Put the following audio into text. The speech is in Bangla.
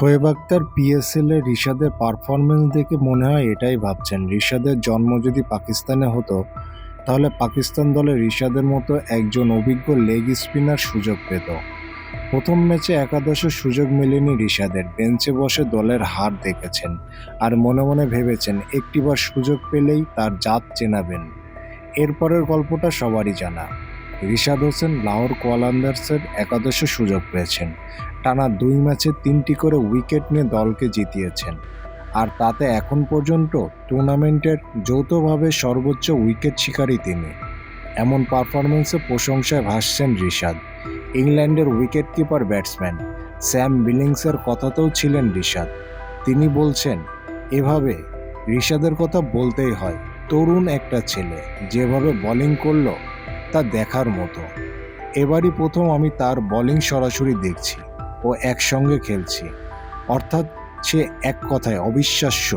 শোয়েব আক্তার পিএসএল এ রিশাদের পারফরমেন্স দেখে মনে হয় এটাই ভাবছেন। রিশাদের জন্ম যদি পাকিস্তানে হতো, তাহলে পাকিস্তান দলে রিশাদের মতো একজন অভিজ্ঞ লেগ স্পিনার সুযোগ পেত। প্রথম ম্যাচে একাদশের সুযোগ মেলেনি রিশাদের। বেঞ্চে বসে দলের হার দেখেছেন আর মনে মনে ভেবেছেন, একটিবার সুযোগ পেলেই তার জাত চেনাবেন। এরপরের গল্পটা সবারই জানা। রিশাদ হোসেন লাহোর কোয়ালান্দার্সের একাদশে সুযোগ পেয়েছেন। টানা দুই ম্যাচে তিনটি করে উইকেট নিয়ে দলকে জিতিয়েছেন। আর তাতে এখন পর্যন্ত টুর্নামেন্টের যৌথভাবে সর্বোচ্চ উইকেট শিকারী তিনি। এমন পারফরমেন্সে প্রশংসায় ভাসছেন রিশাদ। ইংল্যান্ডের উইকেট কিপার ব্যাটসম্যান স্যাম বিলিংসের কথাতেও ছিলেন রিশাদ। তিনি বলছেন, এভাবে রিশাদের কথা বলতেই হয়। তরুণ একটা ছেলে, যেভাবে বোলিং করল তা দেখার মতো। এবারই প্রথম আমি তার বলিং সরাসরি দেখছি ও একসঙ্গে খেলছি। অর্থাৎ সে এক কথায় অবিশ্বাস্য।